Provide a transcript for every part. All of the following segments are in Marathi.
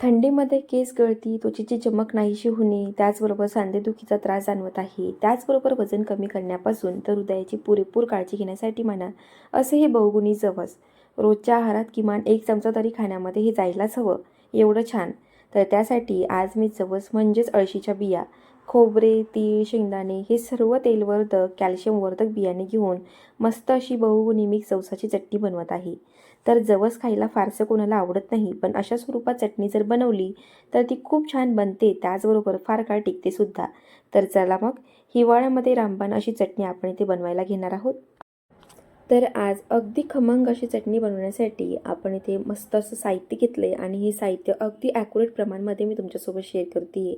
थंडीमध्ये केस गळती त्वचेची चमक नाहीशी होणे त्याचबरोबर सांधेदुखीचा त्रास जाणवत आहे. त्याचबरोबर वजन कमी करण्यापासून तर हृदयाची पुरेपूर काळजी घेण्यासाठी म्हणा असे हे बहुगुणी जवस. रोजच्या आहारात किमान एक चमचा तरी खाण्यामध्ये हे जायलाच हवं. एवढं छान. तर त्यासाठी आज मी जवस म्हणजेच अळशीच्या बिया खोबरे तीळ शेंगदाणे हे सर्व तेलवर्धक कॅल्शियमवर्धक बियाणे घेऊन मस्त अशी बहुगुणी मिक्स जवसाची चटणी बनवत आहे. तर जवस खायला फारसं कोणाला आवडत नाही पण अशा स्वरूपात चटणी जर बनवली तर ती खूप छान बनते त्याचबरोबर फार काळ टिकते सुद्धा. तर चला मग हिवाळ्यामध्ये रामबाण अशी चटणी आपण इथे बनवायला घेणार आहोत. तर आज अगदी खमंग अशी चटणी बनवण्यासाठी आपण इथे मस्त असं साहित्य घेतलं आहे आणि हे साहित्य अगदी ॲक्युरेट प्रमाणमध्ये मी तुमच्यासोबत शेअर करते आहे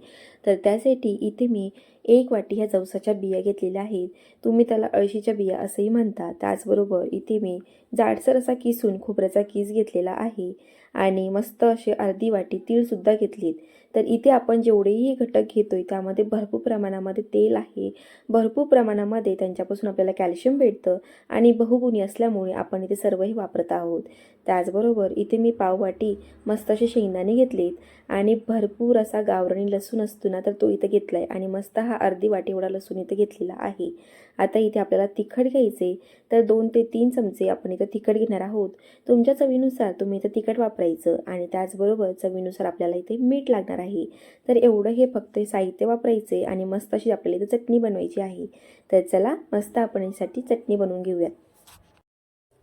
तर त्यासाठी इथे मी एक वाटी ह्या जवसाच्या बिया घेतलेल्या आहेत. तुम्ही त्याला अळशीच्या बिया असंही म्हणता. त्याचबरोबर इथे मी जाडसर असा किसून खोबऱ्याचा किस घेतलेला आहे. आणि मस्त असे अर्धी वाटी तीळसुद्धा घेतलीत. तर इथे आपण जेवढेही घटक घेतोय त्यामध्ये भरपूर प्रमाणामध्ये तेल आहे. भरपूर प्रमाणामध्ये त्यांच्यापासून आपल्याला कॅल्शियम भेटतं आणि बहुगुणी असल्यामुळे आपण इथे सर्वही वापरत आहोत. त्याचबरोबर इथे मी पाववाटी मस्त असे शेंगदाणे घेतलेत आणि भरपूर असा गावरणी लसूण असतो ना तर तो इथं घेतला आहे आणि मस्त हा अर्धी वाटी एवढा लसूण इथं घेतलेला आहे. आता इथे आपल्याला तिखट घ्यायचे तर दोन ते तीन चमचे आपण इथं तिखट घेणार आहोत. तुमच्या चवीनुसार तुम्ही इथं तिखट वापरायचं आणि त्याचबरोबर चवीनुसार आपल्याला इथे मीठ लागणार आहे. तर एवढं हे फक्त साहित्य वापरायचे आणि मस्त अशी आपल्याला इथं चटणी बनवायची आहे. तर चला मस्त आपण यासाठी चटणी बनवून घेऊयात.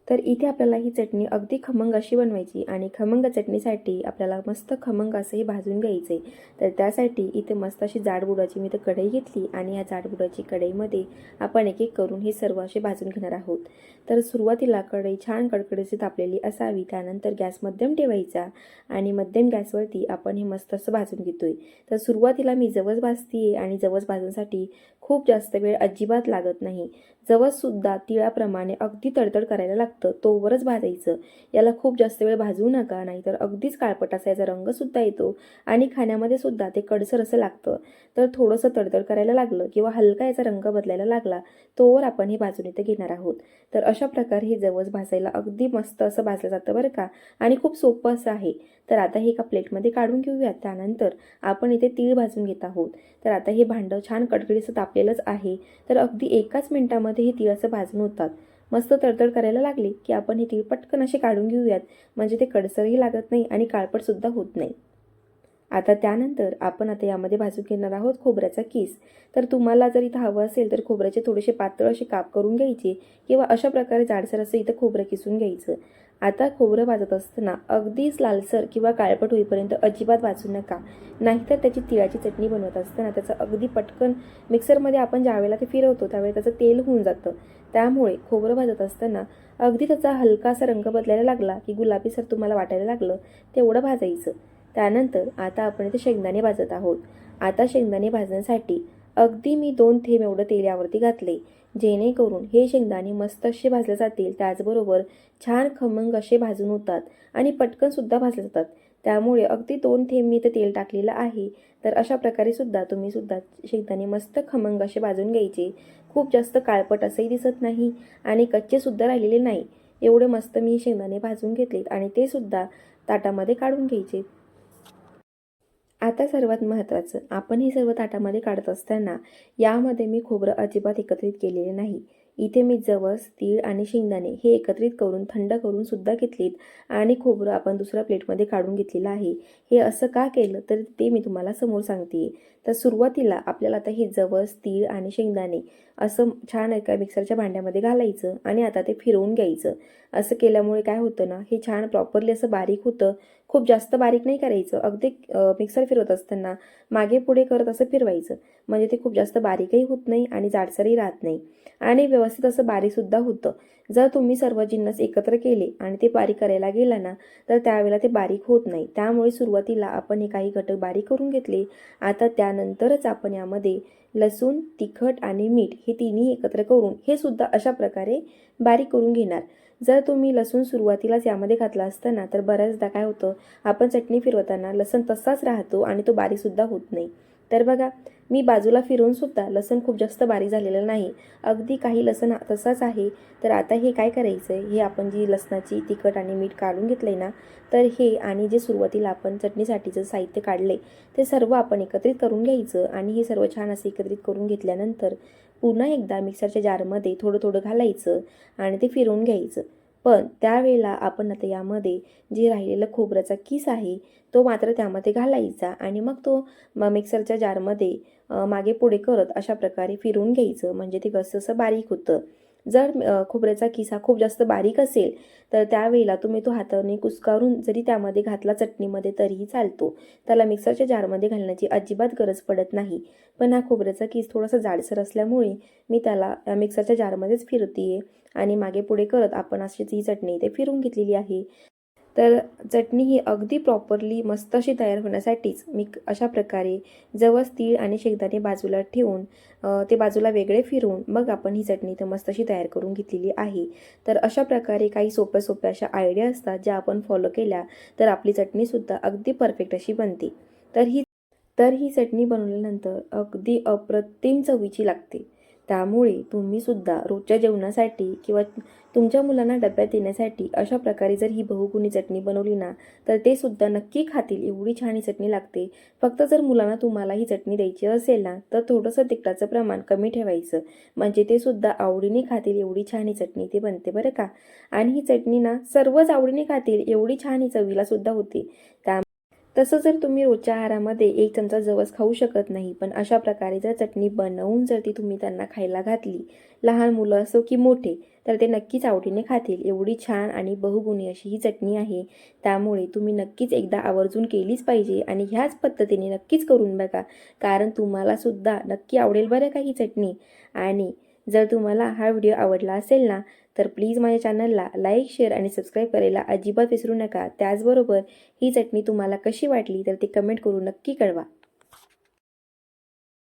तर इथे आपल्याला ही चटणी अगदी खमंग अशी बनवायची आणि खमंग चटणीसाठी आपल्याला मस्त खमंग असं हे भाजून आहे तर त्यासाठी इथे मस्त अशी जाडबुडाची मी तर कढई घेतली आणि या जाडबुडाची कढईमध्ये आपण एक एक करून हे सर्व असे भाजून घेणार आहोत. तर सुरुवातीला कढई छान कडकडीची तापलेली असावी त्यानंतर गॅस मध्यम ठेवायचा आणि मध्यम गॅसवरती आपण हे मस्त असं भाजून घेतोय. तर सुरुवातीला मी जवस भाजतीये आणि जवस भाजण्यासाठी खूप जास्त वेळ अजिबात लागत नाही. जवससुद्धा तिळाप्रमाणे अगदी तडतड करायला लागतं. तोवरच भाजायचं. याला खूप जास्त वेळ भाजू नका नाहीतर अगदीच काळपट असा याचा रंगसुद्धा येतो आणि खाण्यामध्ये सुद्धा ते कडसर असं लागतं. तर थोडंसं तडतड करायला लागलं किंवा हलका याचा रंग बदलायला लागला तोवर आपण हे भाजून इथं घेणार आहोत. तर अशा प्रकारे हे जवस भाजायला अगदी मस्त असं भाजलं जातं बरं का? आणि खूप सोपं असं आहे. तर आता हे एका प्लेटमध्ये काढून घेऊयात. त्यानंतर आपण इथे तीळ भाजून घेत आहोत. तर आता हे भांडं छान कडकडीचं तापलेलंच आहे. तर अगदी एकाच मिनिटामध्ये हे तीळ असं भाजून होतात. मस्त तडतड करायला लागले की आपण हे तीळ पटकन असे काढून घेऊयात. म्हणजे ते कडसरही लागत नाही आणि काळपटसुद्धा होत नाही. आता त्यानंतर आपण आता यामध्ये भाजून घेणार आहोत खोबऱ्याचा किस. तर तुम्हाला जर इथं हवं असेल तर खोबऱ्याचे थोडेसे पातळ असे काप करून घ्यायचे किंवा अशा प्रकारे जाडसर असं इथं खोबरं किसून घ्यायचं. आता खोबरं भाजत असताना अगदीच लालसर किंवा काळपट होईपर्यंत अजिबात भाजू नका. नाहीतर त्याची तिळाची चटणी बनवत असताना त्याचं अगदी पटकन मिक्सरमध्ये आपण ज्यावेळेला ते फिरवतो त्यावेळेला त्याचं तेल होऊन जातं. त्यामुळे खोबरं भाजत असताना अगदी त्याचा हलकासा रंग बदलायला लागला की गुलाबीसर तुम्हाला वाटायला लागलं तेवढं भाजायचं. त्यानंतर आता आपण इथे शेंगदाणे भाजत आहोत. आता शेंगदाणे भाजण्यासाठी अगदी मी दोन थेंब एवढं तेल यावरती घातले. जेणेकरून हे शेंगदाणे मस्त असे भाजले जातील. त्याचबरोबर छान खमंग असे भाजून होतात आणि पटकनसुद्धा भाजले जातात. त्यामुळे अगदी दोन थेंब मी ते तेल टाकलेलं आहे. तर अशा प्रकारे सुद्धा तुम्ही सुद्धा शेंगदाणे मस्त खमंग असे भाजून घ्यायचे. खूप जास्त काळपट असंही दिसत नाही आणि कच्चेसुद्धा राहिलेले नाही. एवढे मस्त मी शेंगदाणे भाजून घेतलेत आणि ते सुद्धा ताटामध्ये काढून घ्यायचे. आता सर्वात महत्त्वाचं आपण हे सर्व ताटामध्ये काढत असताना यामध्ये मी खोबरं अजिबात एकत्रित केलेले नाही. इथे मी जवस तीळ आणि शेंगदाणे हे एकत्रित करून थंड करून सुद्धा घेतलीत आणि खोबरं आपण दुसऱ्या प्लेटमध्ये काढून घेतलेलं आहे. हे असं का केलं? तर ते मी तुम्हाला समोर सांगते. तर सुरुवातीला आपल्याला आता हे जवस तीळ आणि शेंगदाणे असं छान एका मिक्सरच्या भांड्यामध्ये घालायचं आणि आता ते फिरवून घ्यायचं. असं केल्यामुळे काय होतं ना हे छान प्रॉपरली असं बारीक होतं. खूप जास्त बारीक नाही करायचं. अगदी मिक्सर फिरवत असताना मागे पुढे करत असं फिरवायचं. म्हणजे ते खूप जास्त बारीकही होत नाही आणि जाडसरही राहत नाही. आणि व्यवस्थित असं बारीकसुद्धा होतं. जर तुम्ही सर्व जिन्नस एकत्र केले आणि ते बारीक करायला गेला ना तर त्यावेळेला ते बारीक होत नाही. त्यामुळे सुरुवातीला आपण हे काही घटक बारीक करून घेतले. आता त्यानंतरच आपण यामध्ये लसूण तिखट आणि मीठ हे तिन्ही एकत्र करून हे सुद्धा अशा प्रकारे बारीक करून घेणार. जर तुम्ही लसूण सुरुवातीलाच यामध्ये घातला असताना तर बऱ्याचदा काय होतं आपण चटणी फिरवताना लसूण तसाच राहतो आणि तो बारीकसुद्धा होत नाही. तर बघा मी बाजूला फिरूनसुद्धा लसण खूप जास्त बारीक झालेलं नाही. अगदी काही लसण तसाच आहे. तर आता हे काय करायचं आहे हे आपण जी लसणाची तिखट आणि मीठ काढून घेतलं आहे ना तर हे आणि जे सुरुवातीला आपण चटणीसाठीचं साहित्य काढले ते सर्व आपण एकत्रित करून घ्यायचं आणि हे सर्व छान असं एकत्रित करून घेतल्यानंतर पुन्हा एकदा मिक्सरच्या जारमध्ये थोडं थोडं घालायचं आणि ते फिरवून घ्यायचं. पण त्यावेळेला आपण आता यामध्ये जे राहिलेलं खोबऱ्याचा किस आहे तो मात्र त्यामध्ये घालायचा आणि मग तो म मिक्सरच्या जारमध्ये मागे पुढे करत अशा प्रकारे फिरवून घ्यायचं. म्हणजे ते कसं असं बारीक होतं. जर खोबऱ्याचा किसा खूप जास्त बारीक असेल तर त्यावेळेला तुम्ही तो हाताने कुस्कारून जरी त्यामध्ये घातला चटणीमध्ये तरीही चालतो. त्याला मिक्सरच्या जारमध्ये घालण्याची अजिबात गरज पडत नाही. पण हा खोबऱ्याचा किस थोडासा जाडसर असल्यामुळे मी त्याला मिक्सरच्या जारमध्येच फिरते आणि मागे पुढे करत आपण अशीच ही चटणी ते फिरून घेतलेली आहे. तर चटणी ही अगदी प्रॉपरली मस्त अशी तयार होण्यासाठीच मी अशा प्रकारे जवस तीळ आणि शेंगदाणे बाजूला ठेवून ते बाजूला वेगळे फिरवून मग आपण ही चटणी तर मस्त अशी तयार करून घेतलेली आहे. तर अशा प्रकारे काही सोप्या सोप्या अशा आयडिया असतात ज्या आपण फॉलो केल्या तर आपली चटणीसुद्धा अगदी परफेक्ट अशी बनते. तर ही तर ही चटणी बनवल्यानंतर अगदी अप्रतिम चवीची लागते. त्यामुळे तुम्ही सुद्धा रोजच्या जेवणासाठी किंवा तुमच्या मुलांना डब्यात देण्यासाठी अशा प्रकारे जर ही बहुगुणी चटणी बनवली ना तर ते सुद्धा नक्की खातील. एवढी छान ही चटणी लागते. फक्त जर मुलांना तुम्हाला ही चटणी द्यायची असेल ना तर थोडंसं तिखटाचं प्रमाण कमी ठेवायचं. म्हणजे ते सुद्धा आवडीने खातील एवढी छान ही चटणी ते बनते बरं का. आणि ही चटणी ना सर्वच आवडीने खातील एवढी छान ही चवीला सुद्धा होते. त्या तसं जर तुम्ही रोजच्या आहारामध्ये एक चमचा जवस खाऊ शकत नाही पण अशा प्रकारे जर चटणी बनवून जर ती तुम्ही त्यांना खायला घातली लहान मुलं असो की मोठे तर ते नक्कीच आवडीने खातील. एवढी छान आणि बहुगुणी अशी ही चटणी आहे. त्यामुळे तुम्ही नक्कीच एकदा आवर्जून केलीच पाहिजे आणि ह्याच पद्धतीने नक्कीच करून बघा. कारण तुम्हालासुद्धा नक्की आवडेल बरं का ही चटणी. आणि जर तुम्हाला हा व्हिडिओ आवडला असेल ना तर प्लीज माझ्या चॅनलला लाईक शेअर आणि सबस्क्राईब करायला अजिबात विसरू नका. त्याचबरोबर ही चटणी तुम्हाला कशी वाटली तर ते कमेंट करून नक्की कळवा.